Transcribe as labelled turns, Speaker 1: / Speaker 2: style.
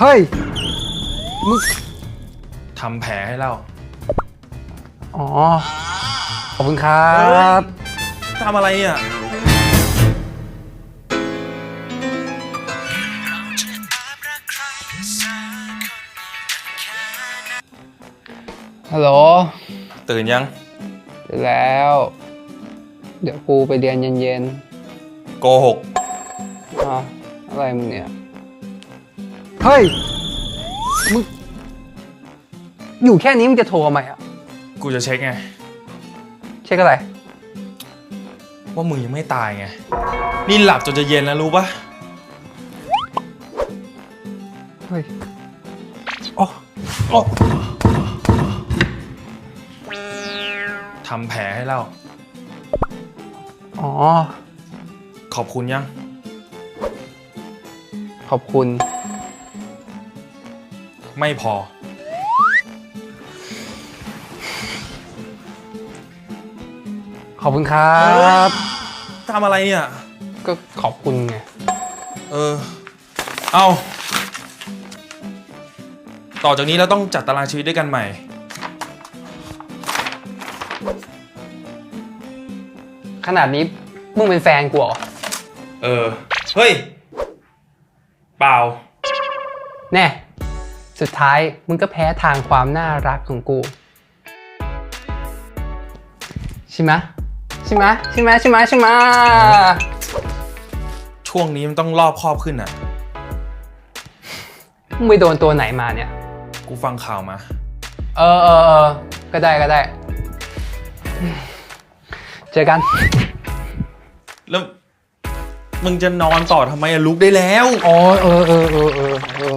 Speaker 1: เฮ้ย มึง
Speaker 2: ทำแผลให้เรา
Speaker 1: อ๋อ ขอบคุณครับ
Speaker 2: ทำอะไรอะ
Speaker 1: ฮัลโหล
Speaker 2: ตื่นยัง
Speaker 1: แล้ว เดี๋ยวกูไปเรียนเย็น
Speaker 2: โกหก
Speaker 1: ๆอ๋ออะไรมึงเนี่ย เฮ้ย มึง อยู่แค่นี้มึงจะโทรทำไมอะ
Speaker 2: กูจะเช็คไง
Speaker 1: เช็คอะไร
Speaker 2: ว่ามึงยังไม่ตายไง นี่หลับจนจะเย็นแล้วรู้ปะ
Speaker 1: เฮ้ยอ๋ออ๋อ
Speaker 2: ทำแผลให้เรา
Speaker 1: อ๋อ
Speaker 2: ขอบคุณยัง
Speaker 1: ขอบคุณ
Speaker 2: ไม่พอ
Speaker 1: ขอบคุณครับ
Speaker 2: ทำอะไรเนี่ย
Speaker 1: ก็ขอบคุณไง
Speaker 2: เออ เอา ต่อจากนี้เราต้องจัดตารางชีวิตด้วยกันใหม่
Speaker 1: ขนาดนี้มึงเป็นแฟนกูเหรอ
Speaker 2: เออ เฮ้ย เปล่า
Speaker 1: แน่ สุดท้ายมึงก็แพ้ทางความน่ารักของกู ใช่ไหมะใช่ไหมะใช่ไหมะใช่ไหมะใช่ไหมะ
Speaker 2: ช่วงนี้มันต้องรอบครอบขึ้นอะ
Speaker 1: มึงไปโดนตัวไหนมาเนี่ย
Speaker 2: กูฟังข่าวมา
Speaker 1: เออเออเออก็ได้ก็ได้ เจอกัน
Speaker 2: แล้วมึงจะนอนต่อทำไมอะลุกได้แล้ว
Speaker 1: อ๋อเออเออเออเออเออ